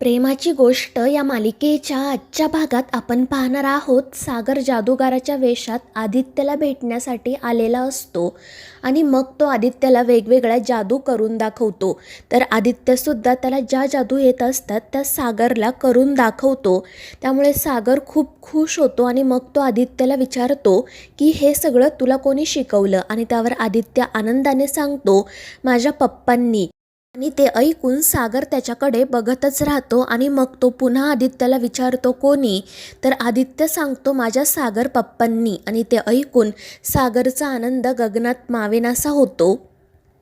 प्रेमाची गोष्ट या मालिकेच्या आजच्या भागात आपण पाहणार आहोत. सागर जादूगाराच्या वेशात आदित्यला भेटण्यासाठी आलेला असतो आणि मग तो आदित्यला वेगवेगळ्या जादू करून दाखवतो. तर आदित्यसुद्धा त्याला ज्या जादू येत असतात त्या सागरला करून दाखवतो. त्यामुळे सागर खूप खुश होतो आणि मग तो आदित्यला विचारतो की हे सगळं तुला कोणी शिकवलं? आणि त्यावर आदित्य आनंदाने सांगतो माझ्या पप्पांनी आणि ते ऐकून सागर त्याच्याकडे बघतच राहतो आणि मग तो पुन्हा आदित्यला विचारतो कोणी? तर आदित्य सांगतो माझ्या सागर पप्पांनी. आणि ते ऐकून सागरचा आनंद गगनात मावेनासा होतो.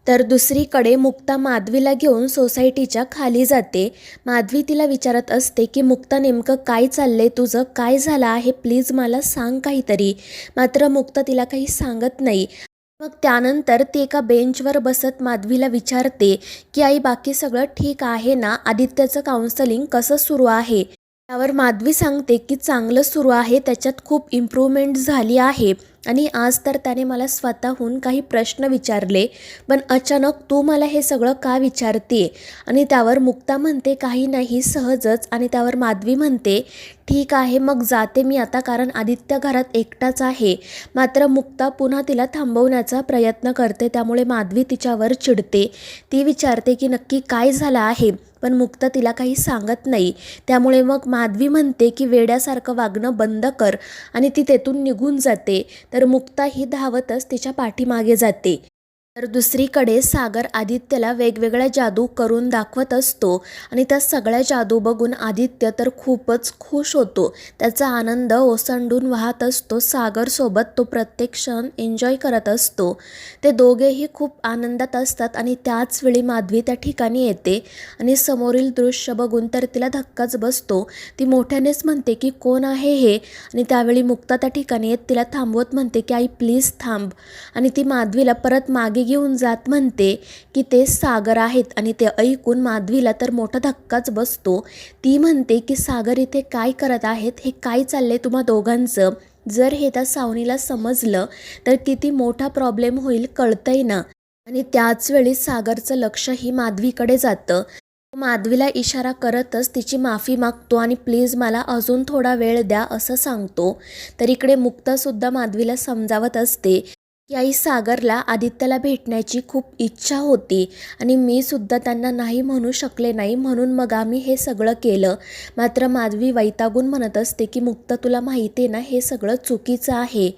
तर दुसरीकडे मुक्ता माधवीला घेऊन सोसायटीच्या खाली जाते. माधवी तिला विचारत असते की मुक्ता नेमकं काय चाललंय तुझं? काय झालं आहे? प्लीज मला सांग काहीतरी. मात्र मुक्ता तिला काही सांगत नाही. मग त्यानंतर ती एका बेंचवर बसत माधवीला विचारते की आई बाकी सगळं ठीक आहे ना? आदित्यचं काउन्सलिंग कसं सुरू आहे? त्यावर माधवी सांगते की चांगलं सुरू आहे त्याच्यात खूप इम्प्रूव्हमेंट झाली आहे. आणि आज तर त्याने मला स्वतःहून काही प्रश्न विचारले पण अचानक तू मला हे सगळं का विचारते आणि त्यावर मुक्ता म्हणते काही नाही सहजच. आणि त्यावर माधवी म्हणते ठीक आहे मग जाते मी आता कारण आदित्य घरात एकटाच आहे. मात्र मुक्ता पुन्हा तिला थांबवण्याचा प्रयत्न करते त्यामुळे माधवी तिच्यावर चिडते. ती विचारते की नक्की काय झालं आहे पण मुक्ता तिला काही सांगत नाही. त्यामुळे मग माधवी म्हणते की वेड्यासारखं वागणं बंद कर. आणि ती तेथून निघून जाते. तर तर मुक्ता ही धावतच तिच्या पाठीमागे जाते. तर दुसरीकडे सागर आदित्यला वेगवेगळ्या जादू करून दाखवत असतो आणि त्या सगळ्या जादू बघून आदित्य तर खूपच खुश होतो. त्याचा आनंद ओसंडून वाहत असतो. सागरसोबत तो प्रत्येक क्षण एन्जॉय करत असतो. ते दोघेही खूप आनंदात असतात आणि त्याच वेळी माधवी त्या ठिकाणी येते आणि समोरील दृश्य बघून तर तिला धक्काच बसतो. ती मोठ्यानेच म्हणते की कोण आहे हे? आणि त्यावेळी मुक्ता त्या ठिकाणी येत तिला थांबवत म्हणते की आई प्लीज थांब. आणि ती माधवीला परत मागे घेऊन जात म्हणते की ते सागर आहेत आणि ते ऐकून माधवीला तर मोठा धक्काच बसतो. ती म्हणते की सागर इथे काय करत आहेत? हे काय चाललं आहे तुम्हा दोघांचं? जर हे त्या सावनीला समजलं तर किती मोठा प्रॉब्लेम होईल कळतंय ना? आणि त्याच वेळी सागरचं लक्षही माधवीकडे जातं. माधवीला इशारा करतच तिची माफी मागतो आणि प्लीज मला अजून थोडा वेळ द्या असं सांगतो. तर इकडे मुक्तासुद्धा माधवीला समजावत असते. की आई सागरला आदित्यला भेटण्याची खूप इच्छा होती आणि मी सुद्धा त्यांना नाही म्हणू शकले नाही म्हणून मग आम्ही हे सगळं केलं. मात्र माधवी वैतागून म्हणत असते की मुक्ता तुला माहिती आहे ना हे सगळं चुकीचं आहे.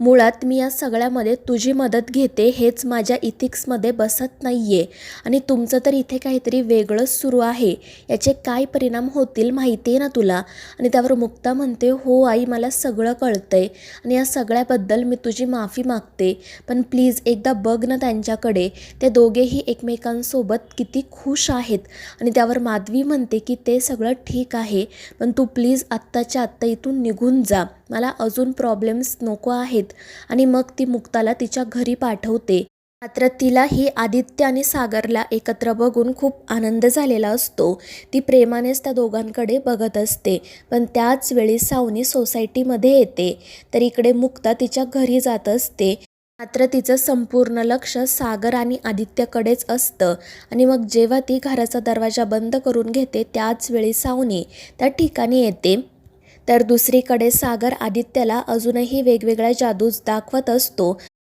मुळात मी या सगळ्यामध्ये तुझी मदत घेते हेच माझ्या इथिक्समध्ये बसत नाही आहे आणि तुमचं तर इथे काहीतरी वेगळंच सुरू आहे. याचे काय परिणाम होतील माहिती आहे ना तुला? आणि त्यावर मुक्ता म्हणते हो आई मला सगळं कळतंय. आणि या सगळ्याबद्दल मी तुझी माफी मागते. पण प्लीज एकदा बघ ना त्यांच्याकडे. ते दोघेही एकमेकांसोबत किती खुश आहेत. आणि त्यावर माधवी म्हणते की ते सगळं ठीक आहे पण तू प्लीज आत्ताच्या आत्ता इथून निघून जा. मला अजून प्रॉब्लेम्स नको आहेत. आणि मग ती मुक्ताला तिच्या घरी पाठवते. मात्र तिलाही आदित्य आणि सागरला एकत्र बघून खूप आनंद झालेला असतो. ती प्रेमानेच त्या दोघांकडे बघत असते. पण त्याच वेळी सावनी सोसायटीमध्ये येते. तर इकडे मुक्ता तिच्या घरी जात असते. मात्र तिचं संपूर्ण लक्ष सागर आणि आदित्यकडेच असतं. आणि मग जेव्हा ती घराचा दरवाजा बंद करून घेते त्याच वेळी सावनी त्या ठिकाणी येते. तर दुसरीकडे सागर आदित्यला अजूनही वेगवेगळ्या जादूज दाखवत असतो.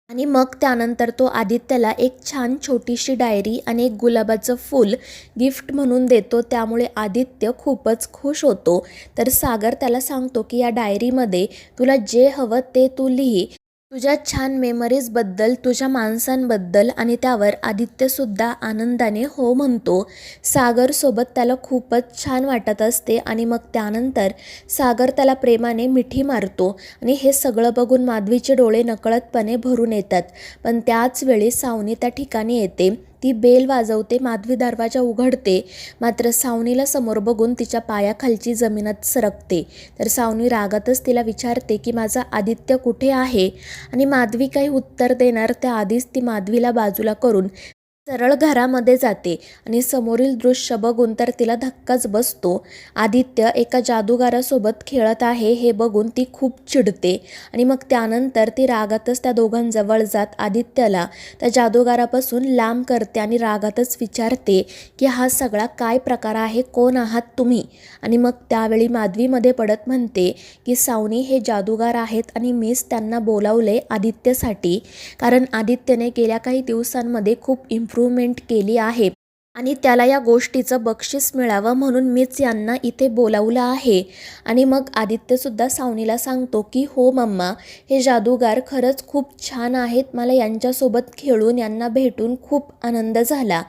आणि मग त्यानंतर तो आदित्यला एक छान छोटीशी डायरी आणि एक गुलाबाचं फूल गिफ्ट म्हणून देतो. त्यामुळे आदित्य खूपच खुश होतो. तर सागर त्याला सांगतो की या डायरीमध्ये तुला जे हवं ते तू लिही. तुझ्या छान मेमरीजबद्दल तुझ्या माणसांबद्दल आणि त्यावर आदित्यसुद्धा आनंदाने हो म्हणतो. सागरसोबत त्याला खूपच छान वाटत असते आणि मग त्यानंतर सागर त्याला प्रेमाने मिठी मारतो आणि हे सगळं बघून माधवीचे डोळे नकळतपणे भरून येतात. पण त्याच वेळी सावनी त्या ठिकाणी येते. ती बेल वाजवते माधवी दरवाजा उघडते मात्र सावनीला समोर बघून तिच्या पायाखालची जमिनात सरकते. तर सावनी रागातच तिला विचारते की माझा आदित्य कुठे आहे? आणि माधवी काही उत्तर देणार त्याआधीच ती माधवीला बाजूला करून सरळ घरामध्ये जाते आणि समोरील दृश्य बघून तर तिला धक्काच बसतो. आदित्य एका जादूगारासोबत खेळत आहे हे बघून ती खूप चिडते आणि मग त्यानंतर ती रागातच त्या दोघांजवळ जात आदित्यला त्या जादूगारापासून लांब करते आणि रागातच विचारते की हा सगळा काय प्रकार आहे? कोण आहात तुम्ही? आणि मग त्यावेळी माधवीमध्ये पडत म्हणते की सावनी हे जादूगार आहेत आणि मीच त्यांना बोलावले आदित्यसाठी. कारण आदित्यने गेल्या काही दिवसांमध्ये खूप इम्प्रूव्हमेंट केली आहे. आणि त्याला या गोष्टीचं बक्षीस मिळावं म्हणून मीच यांना इथे बोलावलं आहे. आणि मग आदित्यसुद्धा सावनीला सांगतो की हो मम्मा हे जादूगार खरंच खूप छान आहेत. मला यांच्यासोबत खेळून यांना भेटून खूप आनंद झाला.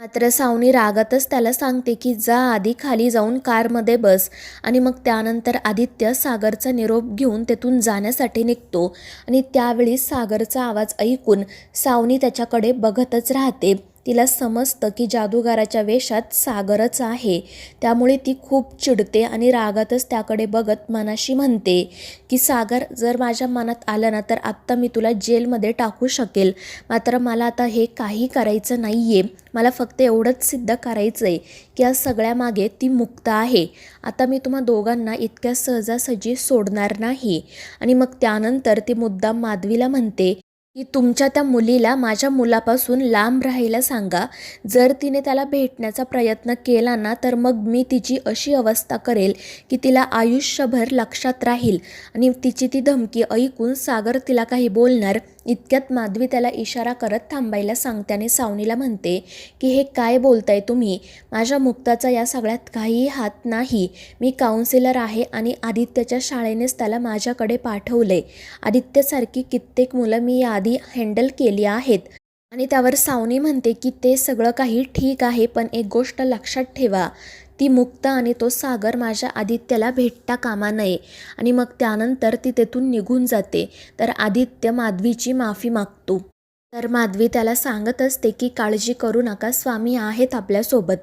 मात्र सावनी रागातच त्याला सांगते की जा आधी खाली जाऊन कारमध्ये बस आणि मग त्यानंतर आदित्य सागरचा निरोप घेऊन तेथून जाण्यासाठी निघतो आणि त्यावेळी सागरचा आवाज ऐकून सावनी त्याच्याकडे बघतच राहते. तिला समजतं की जादूगाराच्या वेशात सागरच आहे. त्यामुळे ती खूप चिडते आणि रागातच त्याकडे बघत मनाशी म्हणते की सागर जर माझ्या मनात आलं ना तर आत्ता मी तुला जेलमध्ये टाकू शकेल. मात्र मला आता हे काही करायचं नाही आहे मला फक्त एवढंच सिद्ध करायचं आहे की या सगळ्यामागे ती मुक्त आहे. आता मी तुम्हा दोघांना इतक्या सहजासहजी सोडणार नाही. आणि मग त्यानंतर ती मुद्दाम माधवीला म्हणते की तुमच्या त्या मुलीला माझ्या मुलापासून लांब राहायला सांगा. जर तिने त्याला भेटण्याचा प्रयत्न केला ना तर मग मी तिची अशी अवस्था करेल की तिला आयुष्यभर लक्षात राहील. आणि तिची ती धमकी ऐकून सागर तिला काही बोलणार. इतक्यात माधवी त्याला इशारा करत थांबायला सांगते आणि सावनीला म्हणते की हे काय बोलताय तुम्ही? माझ्या मुक्ताचा या सगळ्यात काहीही हात नाही. मी काउन्सिलर आहे आणि आदित्यच्या शाळेनेच त्याला माझ्याकडे पाठवले आदित्यसारखी कित्येक मुलं मी आधी हँडल केली आहेत. आणि त्यावर सावनी म्हणते की ते सगळं काही ठीक आहे पण एक गोष्ट लक्षात ठेवा. ती मुक्त आणि तो सागर माझ्या आदित्याला भेटता कामा नये. आणि मग त्यानंतर ती तेथून निघून जाते. तर आदित्य माधवीची माफी मागतो. तर माधवी त्याला सांगत असते की काळजी करू नका स्वामी आहेत आपल्यासोबत.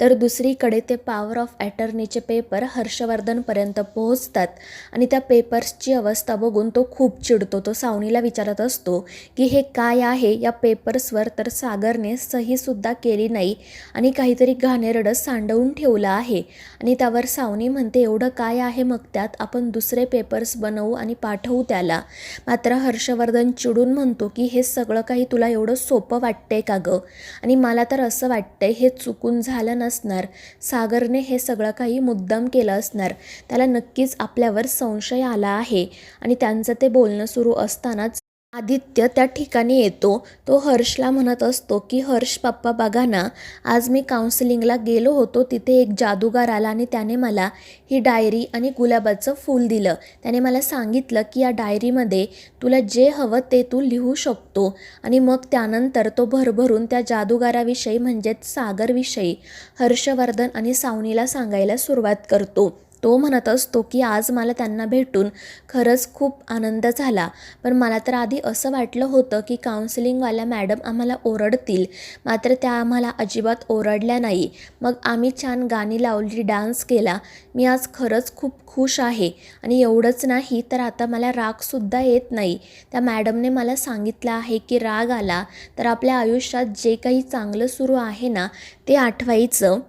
तर दुसरीकडे ते पॉवर ऑफ ॲटर्नीचे पेपर हर्षवर्धनपर्यंत पोहोचतात आणि त्या पेपर्सची अवस्था बघून तो खूप चिडतो. तो सावनीला विचारत असतो की हे काय आहे? या पेपर्सवर तर सागरने सहीसुद्धा केली नाही आणि काहीतरी घाणेरडं सांडवून ठेवलं आहे. आणि त्यावर सावनी म्हणते एवढं काय आहे मग त्यात? आपण दुसरे पेपर्स बनवू आणि पाठवू त्याला. मात्र हर्षवर्धन चिडून म्हणतो की हे सगळं काही तुला एवढं सोपं वाटतंय का गं? आणि मला तर असं वाटतंय हे चुकून झालं नसणार. सागरने हे सगळं काही मुद्दाम केलं असणार. त्याला नक्कीच आपल्यावर संशय आला आहे. आणि त्यांचं ते बोलणं सुरू असतानाच आदित्य त्या ठिकाणी येतो. तो हर्षला म्हणत असतो की हर्ष पप्पा बघा ना आज मी काउन्सिलिंगला गेलो होतो. तिथे एक जादूगार आला आणि त्याने मला ही डायरी आणि गुलाबाचं फूल दिलं. त्याने मला सांगितलं की या डायरीमध्ये तुला जे हवं ते तू लिहू शकतो. आणि मग त्यानंतर तो भरभरून त्या जादूगाराविषयी म्हणजेच सागरविषयी हर्षवर्धन आणि सावनीला सांगायला सुरुवात करतो. तो म्हणत असतो की आज मला त्यांना भेटून खरंच खूप आनंद झाला. पण मला तर आधी असं वाटलं होतं की काउन्सिलिंगवाल्या मॅडम आम्हाला ओरडतील. मात्र त्या आम्हाला अजिबात ओरडल्या नाही. मग आम्ही छान गाणी लावली डान्स केला. मी आज खरंच खूप खुश आहे. आणि एवढंच नाही तर आता मला रागसुद्धा येत नाही. त्या मॅडमने मला सांगितलं आहे की राग आला तर आपल्या आयुष्यात जे काही चांगलं सुरू आहे ना ते आठवायचं.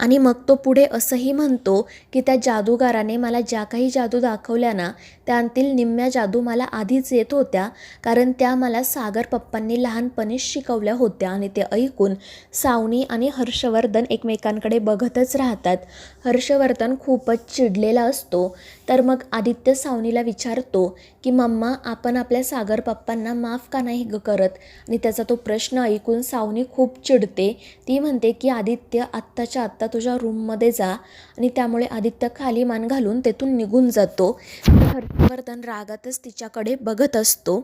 आणि मग तो पुढे असंही म्हणतो की त्या जादूगाराने मला ज्या काही जादू दाखवल्या ना त्यांतील निम्म्या जादू मला आधीच येत होत्या कारण त्या मला सागर पप्पांनी लहानपणीच शिकवल्या होत्या आणि ते ऐकून सावनी आणि हर्षवर्धन एकमेकांकडे बघतच राहतात. हर्षवर्धन खूपच चिडलेला असतो तर मग आदित्य सावनीला विचारतो की मम्मा आपण आपल्या सागर पप्पांना माफ का नाही ग करत? आणि त्याचा तो प्रश्न ऐकून सावनी खूप चिडते. ती म्हणते की आदित्य आत्ताच्या आत्ता तुझ्या रूममध्ये जा. आणि त्यामुळे आदित्य खाली मान घालून तेथून निघून जातो. हर हर्षवर्धन रागातच तिच्याकडे बघत असतो.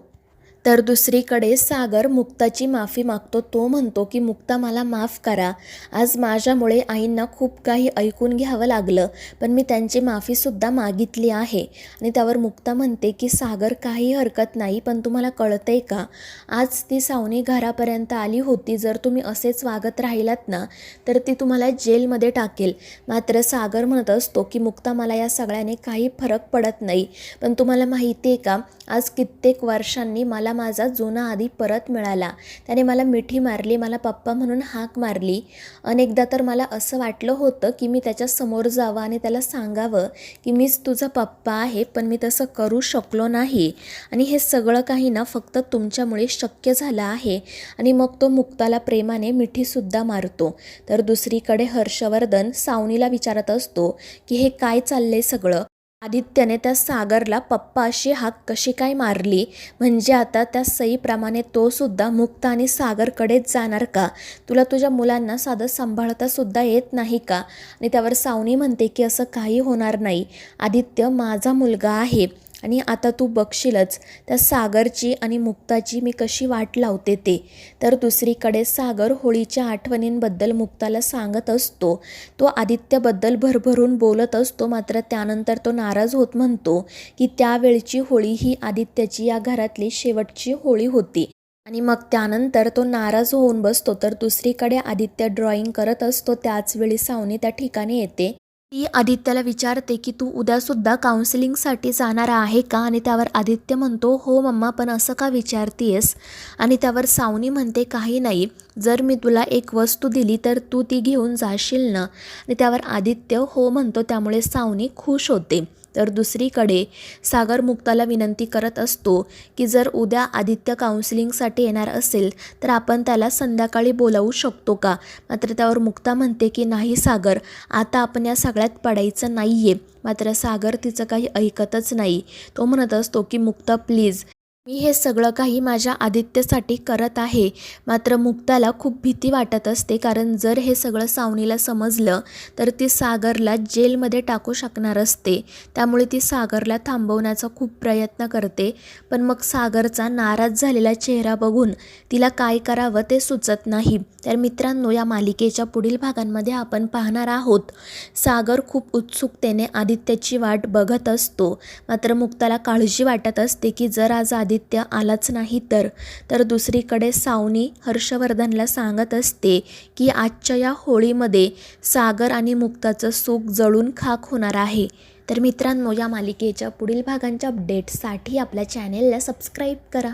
तर दुसरीकडे सागर मुक्ताची माफी मागतो. तो म्हणतो की मुक्ता मला माफ करा. आज माझ्यामुळे आईंना खूप काही ऐकून घ्यावं लागलं पण मी त्यांची माफीसुद्धा मागितली आहे. आणि त्यावर मुक्ता म्हणते की सागर काही हरकत नाही पण तुम्हाला कळतंय का? आज ती सावनी घरापर्यंत आली होती. जर तुम्ही असेच वागत राहिलात ना तर ती तुम्हाला जेलमध्ये टाकेल. मात्र सागर म्हणत असतो की मुक्ता मला या सगळ्याने काही फरक पडत नाही पण तुम्हाला माहिती आहे का? आज कित्येक वर्षांनी मला माझा जुना आधी परत मिळाला. त्याने मला मिठी मारली मला पप्पा म्हणून हाक मारली. अनेकदा तर मला असं वाटलं होतं की मी त्याच्यासमोर जावं आणि त्याला सांगावं की मीच तुझा पप्पा आहे पण मी तसं करू शकलो नाही. आणि हे सगळं काही ना फक्त तुमच्यामुळे शक्य झालं आहे. आणि मग तो मुक्ताला प्रेमाने मिठीसुद्धा मारतो. तर दुसरीकडे हर्षवर्धन सावनीला विचारत असतो की हे काय चाललंय सगळं? आदित्यने त्या सागरला पप्पा अशी हाक कशी काय मारली? म्हणजे आता त्या सईप्रमाणे तो सुद्धा मुक्त आणि सागरकडेच जाणार का? तुला तुझ्या मुलांना साधं सांभाळता सुद्धा येत नाही का? आणि त्यावर सावनी म्हणते की असं काही होणार नाही. आदित्य माझा मुलगा आहे. आणि आता तू बघशीलच त्या सागरची आणि मुक्ताची मी कशी वाट लावते ते. तर दुसरीकडे सागर होळीच्या आठवणींबद्दल मुक्ताला सांगत असतो. तो आदित्यबद्दल भरभरून बोलत असतो मात्र त्यानंतर तो नाराज होत म्हणतो की त्यावेळची होळी ही आदित्यची या घरातली शेवटची होळी होती. आणि मग त्यानंतर तो नाराज होऊन बसतो. तर दुसरीकडे आदित्य ड्रॉइंग करत असतो. त्याच वेळी सावनी त्या ठिकाणी येते. ती आदित्याला विचारते की तू उद्यासुद्धा काउन्सिलिंगसाठी जाणार आहे का? आणि त्यावर आदित्य म्हणतो हो मम्मा पण असं का विचारतीयस? आणि त्यावर सावनी म्हणते काही नाही. जर मी तुला एक वस्तू दिली तर तू ती घेऊन जाशील ना? आणि त्यावर आदित्य हो म्हणतो त्यामुळे सावनी खुश होते. तर दुसरीकडे सागर मुक्ताला विनंती करत असतो की जर उद्या आदित्य काउन्सिलिंगसाठी येणार असेल तर आपण त्याला संध्याकाळी बोलावू शकतो का? मात्र त्यावर मुक्ता म्हणते की नाही सागर आता आपण या सगळ्यात पडायचं नाही आहे मात्र सागर तिचं काही ऐकतच नाही. तो म्हणत असतो की मुक्ता प्लीज मी हे सगळं काही माझ्या आदित्यसाठी करत आहे. मात्र मुक्ताला खूप भीती वाटत असते. कारण जर हे सगळं सावनीला समजलं तर ती सागरला जेलमध्ये टाकू शकणार असते. त्यामुळे ती सागरला थांबवण्याचा खूप प्रयत्न करते. पण मग सागरचा नाराज झालेला चेहरा बघून तिला काय करावं ते सुचत नाही. तर मित्रांनो या मालिकेच्या पुढील भागांमध्ये आपण पाहणार आहोत. सागर खूप उत्सुकतेने आदित्याची वाट बघत असतो. मात्र मुक्ताला काळजी वाटत असते की जर आज आदित्य आलाच नाही तर. तर दुसरीकडे सावनी हर्षवर्धनला सांगत असते की आजच्या या होळीमध्ये सागर आणि मुक्ताचं सुख जळून खाक होणार आहे. तर मित्रांनो या मालिकेच्या पुढील भागांच्या अपडेट्ससाठी आपल्या चॅनेलला सबस्क्राईब करा.